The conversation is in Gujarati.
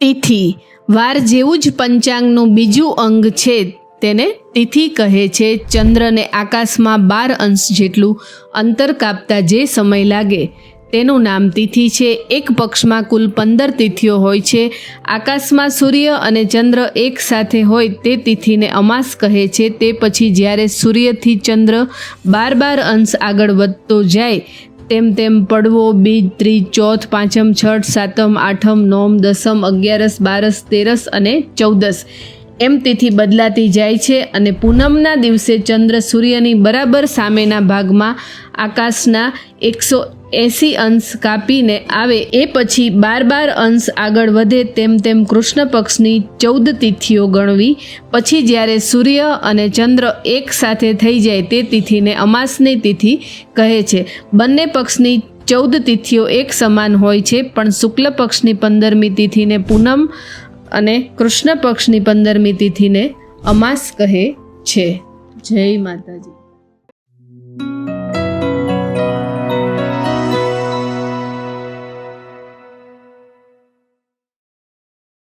તિથિ. વાર જેવું જ પંચાંગનું બીજું અંગ છે તેને તિથિ કહે છે. ચંદ્રને આકાશમાં બાર અંશ જેટલું અંતર કાપતા જે સમય લાગે તેનું નામ તિથિ છે. એક પક્ષમાં કુલ પંદર તિથિઓ હોય છે. આકાશમાં સૂર્ય અને ચંદ્ર એક સાથે હોય તે તિથિને અમાસ કહે છે. તે પછી જ્યારે સૂર્યથી ચંદ્ર બાર બાર અંશ આગળ વધતો જાય તેમ તેમ પડવો, બીજ, ત્રીજ, ચોથ, પાંચમ, છઠ, સાતમ, આઠમ, નોમ, દસમ, અગિયારસ, બારસ, તેરસ અને ચૌદસ. એમ તિથિ બદલાતી જાય છે અને પૂનમના દિવસે ચંદ્ર સૂર્યની બરાબર સામેના ભાગમાં આકાશના એકસો એંસી અંશ કાપીને આવે એ પછી બાર બાર અંશ આગળ વધે તેમ તેમ કૃષ્ણ પક્ષની ચૌદ તિથિઓ ગણવી. પછી જ્યારે સૂર્ય અને ચંદ્ર એક સાથે થઈ જાય તે તિથિને અમાસની તિથિ કહે છે. બંને પક્ષની ચૌદ તિથિઓ એક સમાન હોય છે, પણ શુક્લ પક્ષની પંદરમી તિથિને પૂનમ અને કૃષ્ણ પક્ષની પંદરમી તિથિને અમાસ કહે છે. જય માતાજી.